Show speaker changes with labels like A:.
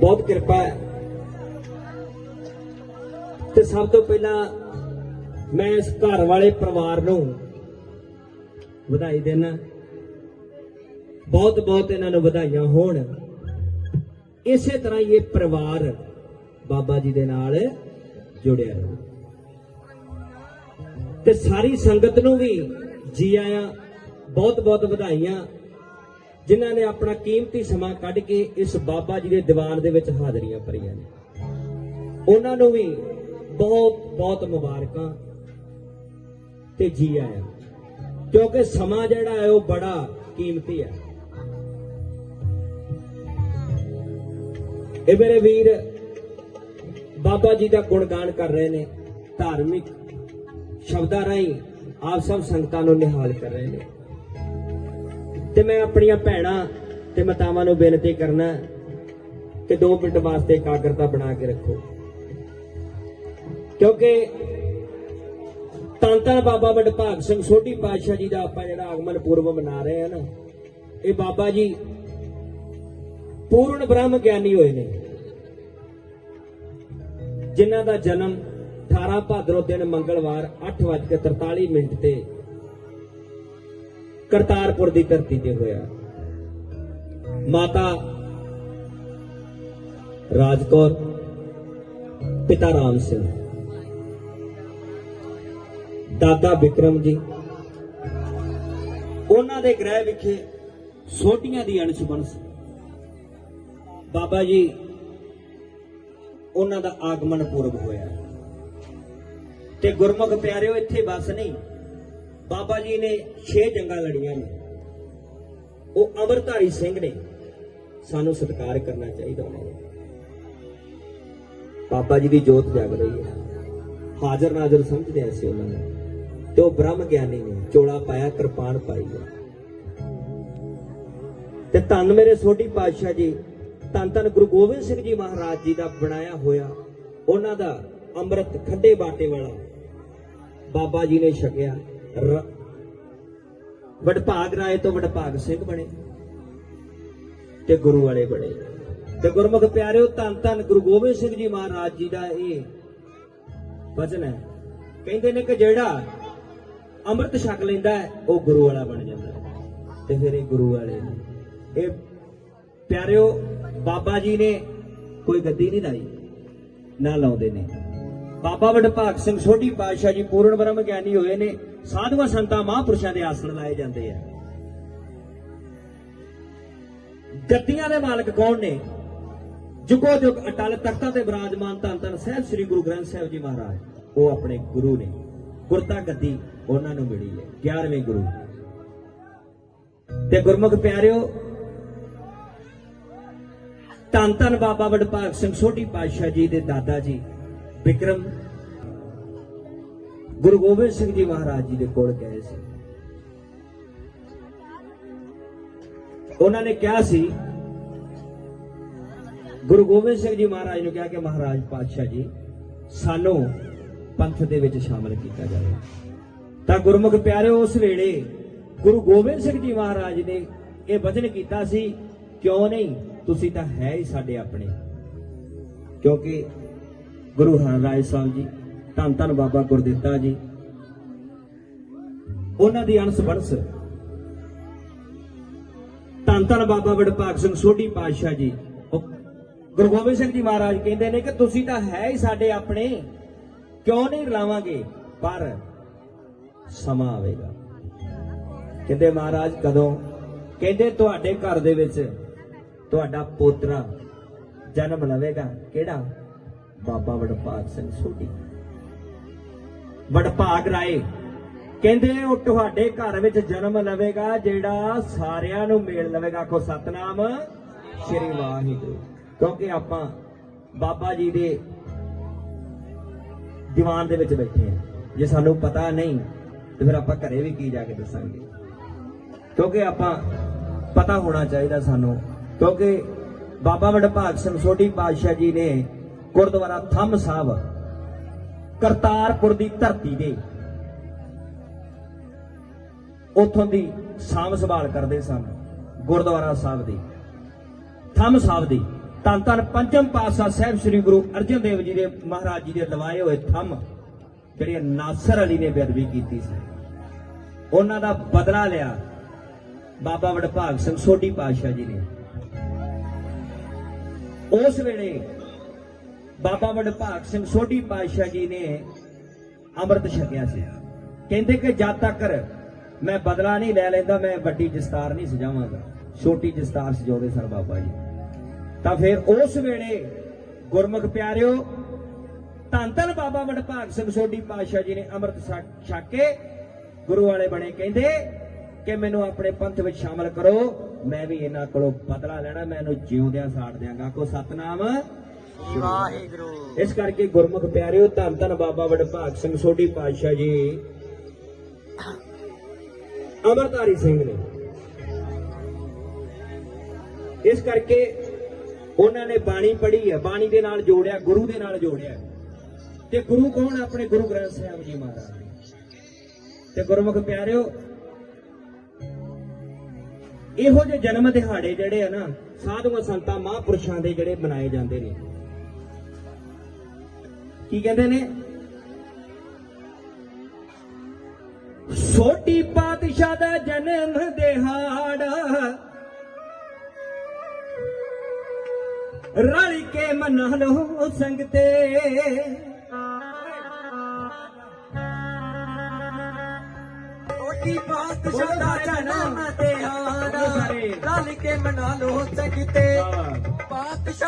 A: ਬਹੁਤ ਕਿਰਪਾ ਹੈ। ਤੇ ਸਭ ਤੋਂ ਪਹਿਲਾਂ ਮੈਂ ਇਸ ਘਰ ਵਾਲੇ ਪਰਿਵਾਰ ਨੂੰ ਵਧਾਈ ਦੇਣਾ ਬਹੁਤ ਬਹੁਤ ਇਹਨਾਂ ਨੂੰ ਵਧਾਈਆਂ ਹੋਣ। ਇਸੇ ਤਰ੍ਹਾਂ ਇਹ ਪਰਿਵਾਰ ਬਾਬਾ ਜੀ ਦੇ ਨਾਲ ਜੁੜਿਆ ਰਹੇ। ਤੇ ਸਾਰੀ ਸੰਗਤ ਨੂੰ ਵੀ ਜੀ ਆਇਆਂ, ਬਹੁਤ ਬਹੁਤ ਵਧਾਈਆਂ। ਜਿਨ੍ਹਾਂ ਨੇ ਆਪਣਾ ਕੀਮਤੀ ਸਮਾਂ ਕੱਢ ਕੇ ਇਸ ਬਾਬਾ ਜੀ ਦੇ ਦੀਵਾਨ ਦੇ ਵਿੱਚ ਹਾਜ਼ਰੀਆਂ ਭਰੀਆਂ ਨੇ। ਉਹਨਾਂ ਨੂੰ ਵੀ ਬਹੁਤ ਬਹੁਤ ਮੁਬਾਰਕਾਂ ਤੇ ਜੀ ਆਇਆਂ ਕਿਉਂਕਿ ਸਮਾਂ ਜਿਹੜਾ ਹੈ ਉਹ ਬੜਾ ਕੀਮਤੀ ਹੈ। ਇਹ ਮੇਰੇ ਵੀਰ ਬਾਬਾ ਜੀ ਦਾ ਗੁਣਗਾਨ ਕਰ ਰਹੇ ਨੇ, ਧਾਰਮਿਕ ਸ਼ਬਦਾਂ ਰਾਹੀਂ ਆਪ ਸਭ ਸੰਗਤਾਂ ਨੂੰ ਨਿਹਾਲ ਕਰ ਰਹੇ ਨੇ। ਤੇ ਮੈਂ ਆਪਣੀਆਂ ਭੈਣਾਂ ਤੇ ਮਾਤਾਵਾਂ ਨੂੰ ਬੇਨਤੀ ਕਰਨਾ ਕਿ 2 ਮਿੰਟ ਵਾਸਤੇ ਇਕਾਗਰਤਾ ਬਣਾ ਕੇ ਰੱਖੋ। ਕਿਉਂਕਿ ਤਾਂ ਬਾਬਾ ਵਡਭਾਗ ਸਿੰਘ ਸੋਢੀ ਪਾਤਸ਼ਾਹ ਜੀ ਦਾ ਆਪਾਂ ਜਿਹੜਾ ਆਗਮਨ ਪੁਰਬ ਮਨਾ ਰਹੇ ਹਾਂ ਨਾ, ਇਹ ਬਾਬਾ ਜੀ ਪੂਰਨ ਬ੍ਰਹਮ ਗਿਆਨੀ ਹੋਏ ਨੇ। ਜਿਨ੍ਹਾਂ ਦਾ ਜਨਮ 18 ਭਾਦਰੋਂ ਦਿਨ ਮੰਗਲਵਾਰ 8:43 ਮਿੰਟ ਤੇ ਕਰਤਾਰਪੁਰ ਦੀ ਧਰਤੀ ਤੇ ਹੋਇਆ। ਮਾਤਾ ਰਾਜਕੌਰ, ਪਿਤਾ ਰਾਮ ਸਿੰਘ। ਦਾਦਾ ਵਿਕਰਮ ਜੀ। ਉਹਨਾਂ ਦੇ ਗ੍ਰਹਿ ਵਿਖੇ ਸੋਟੀਆਂ ਦੀ ਅਣਸ ਸੀ। ਬਾਬਾ ਜੀ, ਉਹਨਾਂ ਦਾ ਆਗਮਨ ਪੁਰਬ ਹੋਇਆ। ਤੇ ਗੁਰਮੁਖ ਪਿਆਰਿਓ, ਇੱਥੇ ਬਸ ਨਹੀਂ। ਬਾਬਾ ਜੀ ਨੇ 6 ਜੰਗਾਂ ਲੜੀਆਂ ਨੇ। ਉਹ ਅਮਰਧਾਰੀ ਸਿੰਘ ਨੇ। ਸਾਨੂੰ ਸਤਿਕਾਰ ਕਰਨਾ ਚਾਹੀਦਾ ਉਹਨਾਂ ਨੂੰ। ਬਾਬਾ ਜੀ ਦੀ ਜੋਤ ਜਗ ਰਹੀ ਹੈ। ਹਾਜ਼ਰ ਨਾਜ਼ਰ ਸਮਝਦੇ ਐ ਸੀ ਉਹਨਾਂ ਨੂੰ। ਤੇ ਉਹ ਬ੍ਰਹਮ ਗਿਆਨੀ ਨੇ ਚੋਲਾ ਪਾਇਆ, ਕਿਰਪਾਨ ਪਾਈ ਹੈ। ਤੇ ਧੰਨ ਮੇਰੇ ਸੋਢੀ ਪਾਤਸ਼ਾਹ ਜੀ, ਧੰਨ ਧੰਨ ਗੁਰੂ ਗੋਬਿੰਦ ਸਿੰਘ ਜੀ ਮਹਾਰਾਜ ਜੀ ਦਾ ਬਣਾਇਆ ਹੋਇਆ ਉਹਨਾਂ ਦਾ ਅੰਮ੍ਰਿਤ ਖੱਡੇ ਬਾਟੇ ਵਾਲਾ ਬਾਬਾ ਜੀ ਨੇ ਛਕਿਆ। ਵਡਭਾਗ ਰਾਏ ਤੋਂ ਵਡਭਾਗ ਸਿੰਘ ਬਣੇ ਤੇ ਗੁਰੂ ਵਾਲੇ ਬਣੇ। ਤੇ ਗੁਰਮੁਖ ਪਿਆਰਿਓ, ਧੰਨ ਧੰਨ ਗੁਰੂ ਗੋਬਿੰਦ ਸਿੰਘ ਜੀ ਮਹਾਰਾਜ ਜੀ ਦਾ ਇਹ ਵਚਨ ਹੈ। ਕਹਿੰਦੇ ਨੇ ਕਿ ਜਿਹੜਾ ਅੰਮ੍ਰਿਤ ਛਕ ਲੈਂਦਾ ਹੈ, ਉਹ ਗੁਰੂ ਵਾਲਾ ਬਣ ਜਾਂਦਾ ਹੈ। ਤੇ ਫਿਰ ਇਹ ਗੁਰੂ ਵਾਲੇ ਇਹ ਪਿਆਰਿਓ, ਬਾਬਾ ਜੀ ਨੇ ਕੋਈ ਗੱਦੀ ਨਹੀਂ ਲਾਈ, ਨਾ ਲਾਉਂਦੇ ਨੇ। ਬਾਬਾ ਵਡਭਾਗ ਸਿੰਘ, ਛੋਟੀ ਪਾਤਸ਼ਾਹ ਜੀ, ਪੂਰਨ ਬ੍ਰਹਮ ਗਿਆਨੀ ਹੋਏ ਨੇ। ਸਾਧੂਆਂ ਸੰਤਾਂ ਮਹਾਂਪੁਰਸ਼ਾਂ ਦੇ ਆਸਣ ਲਾਏ ਜਾਂਦੇ ਆ। ਗੱਦੀਆਂ ਦੇ ਮਾਲਕ ਕੌਣ ਨੇ? ਜੁਗੋ ਜੁਗ ਅਟਲ ਤਖਤਾਂ ਤੇ ਬਿਰਾਜਮਾਨ ਧੰਨ ਧੰਨ ਸਾਹਿਬ ਸ੍ਰੀ ਗੁਰੂ ਗ੍ਰੰਥ ਸਾਹਿਬ ਜੀ ਮਹਾਰਾਜ, ਉਹ ਆਪਣੇ ਗੁਰੂ ਨੇ। ਗੁਰਤਾ ਗੱਦੀ ਉਹਨਾਂ ਨੂੰ ਮਿਲੀ ਹੈ 11ਵੇਂ ਗੁਰੂ। ਤੇ ਗੁਰਮੁਖ ਪਿਆਰਿਓ, ਧੰਨ ਧੰਨ ਬਾਬਾ ਵਡਭਾਗ ਸਿੰਘ ਛੋਟੀ ਪਾਤਸ਼ਾਹ ਜੀ ਦੇ ਦਾਦਾ ਜੀ, ਵਿਕਰਮ ਗੁਰੂ ਗੋਬਿੰਦ ਸਿੰਘ ਜੀ ਮਹਾਰਾਜ ਜੀ ਦੇ ਕੋਲ ਗਏ ਸੀ। ਉਹਨਾਂ ਨੇ ਕਿਹਾ ਸੀ, ਗੁਰੂ ਗੋਬਿੰਦ ਸਿੰਘ ਜੀ ਮਹਾਰਾਜ ਨੂੰ ਕਿਹਾ ਕਿ ਮਹਾਰਾਜ ਪਾਤਸ਼ਾਹ ਜੀ, ਸਾਨੂੰ ਪੰਥ ਦੇ ਵਿੱਚ ਸ਼ਾਮਲ ਕੀਤਾ ਜਾਵੇ। ਤਾਂ ਗੁਰਮੁਖ ਪਿਆਰਿਓ, ਉਸ ਵੇਲੇ ਗੁਰੂ ਗੋਬਿੰਦ ਸਿੰਘ ਜੀ ਮਹਾਰਾਜ ਨੇ ਇਹ ਵਚਨ ਕੀਤਾ ਸੀ, ਕਿਉਂ ਨਹੀਂ? ਤੁਸੀਂ ਤਾਂ ਹੈ ਹੀ ਸਾਡੇ ਆਪਣੇ। ਕਿਉਂਕਿ ਗੁਰੂ ਹਰਰਾਏ ਸਾਹਿਬ ਜੀ ਧੰਨ ਧੰਨ ਬਾਬਾ ਗੁਰਦਿੱਤਾ ਜੀ। ਉਹਨਾਂ ਦੀ ਅਣਸ ਬਣਸ ਧੰਨ ਧੰਨ ਬਾਬਾ ਵਡਭਾਗ ਸਿੰਘ ਸੋਢੀ ਪਾਤਸ਼ਾਹ ਜੀ। ਉਹ ਗੁਰੂ ਗੋਬਿੰਦ ਸਿੰਘ ਜੀ ਮਹਾਰਾਜ ਕਹਿੰਦੇ ਨੇ ਕਿ ਤੁਸੀਂ ਤਾਂ ਹੈ ਹੀ ਸਾਡੇ ਆਪਣੇ। ਕਿਉਂ ਨਹੀਂ ਰਲਾਵਾਂਗੇ? ਪਰ ਸਮਾਂ ਆਵੇਗਾ। ਕਹਿੰਦੇ ਮਹਾਰਾਜ, ਕਦੋਂ? ਕਹਿੰਦੇ ਤੁਹਾਡੇ ਘਰ ਦੇ ਵਿੱਚ ਤੁਹਾਡਾ ਪੋਤਰਾ ਜਨਮ ਲਵੇਗਾ। ਕਿਹੜਾ? ਬਾਬਾ ਵਡਭਾਗ ਸਿੰਘ ਸੋਢੀ। ਵਡਭਾਗ ਰਾਏ। ਕਹਿੰਦੇ ਉਹ ਤੁਹਾਡੇ ਘਰ ਵਿੱਚ ਜਨਮ ਲਵੇਗਾ, ਜਿਹੜਾ ਸਾਰਿਆਂ ਨੂੰ ਮੇਲ ਲਵੇਗਾ। ਆਖੋ, ਸਤਨਾਮ ਸ਼੍ਰੀ ਵਾਹਿਗੁਰੂ। ਕਿਉਂਕਿ ਆਪਾਂ ਬਾਬਾ ਜੀ ਦੇ ਦੀਵਾਨ ਦੇ ਵਿੱਚ ਬੈਠੇ ਆ ਜੇ ਸਾਨੂੰ ਪਤਾ ਨਹੀਂ, ਤੇ ਫਿਰ ਆਪਾਂ ਘਰੇ ਵੀ ਕੀ ਜਾ ਕੇ ਦੱਸਾਂਗੇ? ਕਿਉਂਕਿ ਆਪਾਂ ਪਤਾ ਹੋਣਾ ਚਾਹੀਦਾ ਸਾਨੂੰ। ਕਿਉਂਕਿ ਬਾਬਾ ਵਡਭਾਗ ਸਿੰਘ ਸੋਢੀ ਪਾਤਸ਼ਾਹ ਜੀ ਨੇ ਗੁਰਦੁਆਰਾ ਥੰਮ ਸਾਹਿਬ ਕਰਤਾਰਪੁਰ ਦੀ ਧਰਤੀ ਦੇ। ਉਥੋਂ ਦੀ ਸਾਂਭ ਸੰਭਾਲ ਕਰਦੇ ਸਨ, ਗੁਰਦੁਆਰਾ ਸਾਹਿਬ ਦੀ। ਥੰਮ ਸਾਹਿਬ ਦੀ। ਧੰਨ ਧੰਨ ਪੰਜਮ ਪਾਤਸ਼ਾਹ ਸਾਹਿਬ ਸ੍ਰੀ ਗੁਰੂ ਅਰਜਨ ਦੇਵ ਜੀ ਦੇ ਮਹਾਰਾਜ ਜੀ ਦੇ ਲਵਾਏ ਹੋਏ ਥੰਮ, ਜਿਹੜੇ ਨਾਸਰ ਅਲੀ ਨੇ ਬੇਅਦਬੀ ਕੀਤੀ ਸੀ। ਉਹਨਾਂ ਦਾ ਬਦਲਾ ਲਿਆ ਬਾਬਾ ਵਡਭਾਗ ਸਿੰਘ ਸੋਢੀ ਪਾਤਸ਼ਾਹ ਜੀ ਨੇ। ਉਸ ਵੇਲੇ ਬਾਬਾ ਵਡਭਾਗ ਸਿੰਘ ਸੋਢੀ ਪਾਤਸ਼ਾਹ ਜੀ ਨੇ ਅੰਮ੍ਰਿਤ ਛਕਿਆ ਸੀ। ਕਹਿੰਦੇ ਕਿ ਜਦ ਤੱਕ ਮੈਂ ਬਦਲਾ ਨਹੀਂ ਲੈ ਲੈਂਦਾ, ਮੈਂ ਵੱਡੀ ਦਸਤਾਰ ਨਹੀਂ ਸਜਾਵਾਂਗਾ। ਛੋਟੀ ਦਸਤਾਰ ਸਜਾਉਂਦੇ ਸਰ ਬਾਬਾ ਜੀ। ਤਾਂ ਫਿਰ ਉਸ ਵੇਲੇ, ਗੁਰਮੁਖ ਪਿਆਰਿਓ, ਧੰਨ ਧੰਨ ਬਾਬਾ ਵਡਭਾਗ ਸਿੰਘ ਸੋਢੀ ਪਾਤਸ਼ਾਹ ਜੀ ਨੇ ਅੰਮ੍ਰਿਤ ਛਕ ਛਕ ਕੇ ਗੁਰੂ ਵਾਲੇ ਬਣੇ। ਕਹਿੰਦੇ ਕਿ ਮੈਨੂੰ ਆਪਣੇ ਪੰਥ ਵਿੱਚ ਸ਼ਾਮਲ ਕਰੋ। ਮੈਂ ਵੀ ਇਹਨਾਂ ਕੋਲੋਂ ਬਦਲਾ ਲੈਣਾ, ਮੈਂ ਇਹਨੂੰ ਜਿਉਂਦਿਆਂ ਸਾੜ ਦਿਆਂਗਾ। ਕੋ ਸਤਨਾਮ।
B: ਵਾਹਿਗੁਰੂ।
A: ਇਸ ਕਰਕੇ ਗੁਰਮੁਖ ਪਿਆਰਿਓ ਧੰਨ ਧੰਨ ਬਾਬਾ ਵਡਭਾਗ ਸਿੰਘ ਸੋਢੀ ਪਾਤਸ਼ਾਹ ਜੀ। ਅਮਰਧਾਰੀ ਸਿੰਘ ਨੇ। ਇਸ ਕਰਕੇ ਉਹਨਾਂ ਨੇ ਬਾਣੀ ਪੜ੍ਹੀ ਹੈ ਬਾਣੀ ਦੇ ਨਾਲ ਜੋੜਿਆ ਗੁਰੂ ਦੇ ਨਾਲ ਜੋੜਿਆ। ਤੇ ਗੁਰੂ ਕੌਣ ਆਪਣੇ ਗੁਰੂ ਗ੍ਰੰਥ ਸਾਹਿਬ ਜੀ ਮਹਾਰਾਜ ਤੇ ਗੁਰਮੁਖ ਪਿਆਰਿਓ ਇਹੋ ਜਿਹੇ ਜਨਮ ਦਿਹਾੜੇ ਜਿਹੜੇ ਆ ਨਾ ਸਾਧੂਆਂ ਸੰਤਾਂ ਮਹਾਂਪੁਰਸ਼ਾਂ ਦੇ ਜਿਹੜੇ ਮਨਾਏ ਜਾਂਦੇ ਨੇ। ਕੀ ਕਹਿੰਦੇ ਨੇ? ਛੋਟੀ ਪਾਤਸ਼ਾਹ ਦਾ ਜਨਮ ਦਿਹਾੜਾ। ਰਲ ਕੇ ਮਨਾ ਲਓ ਸੰਗਤੇ।
B: ਛੋਟੀ ਪਾਤਸ਼ਾਹ ਦਾ ਜਨਮ ਦਿਹਾੜਾ। ਰਲ ਕੇ ਮਨਾ ਲੋ ਸੰਗਤੇ। ਪਾਤਸ਼ਾਹ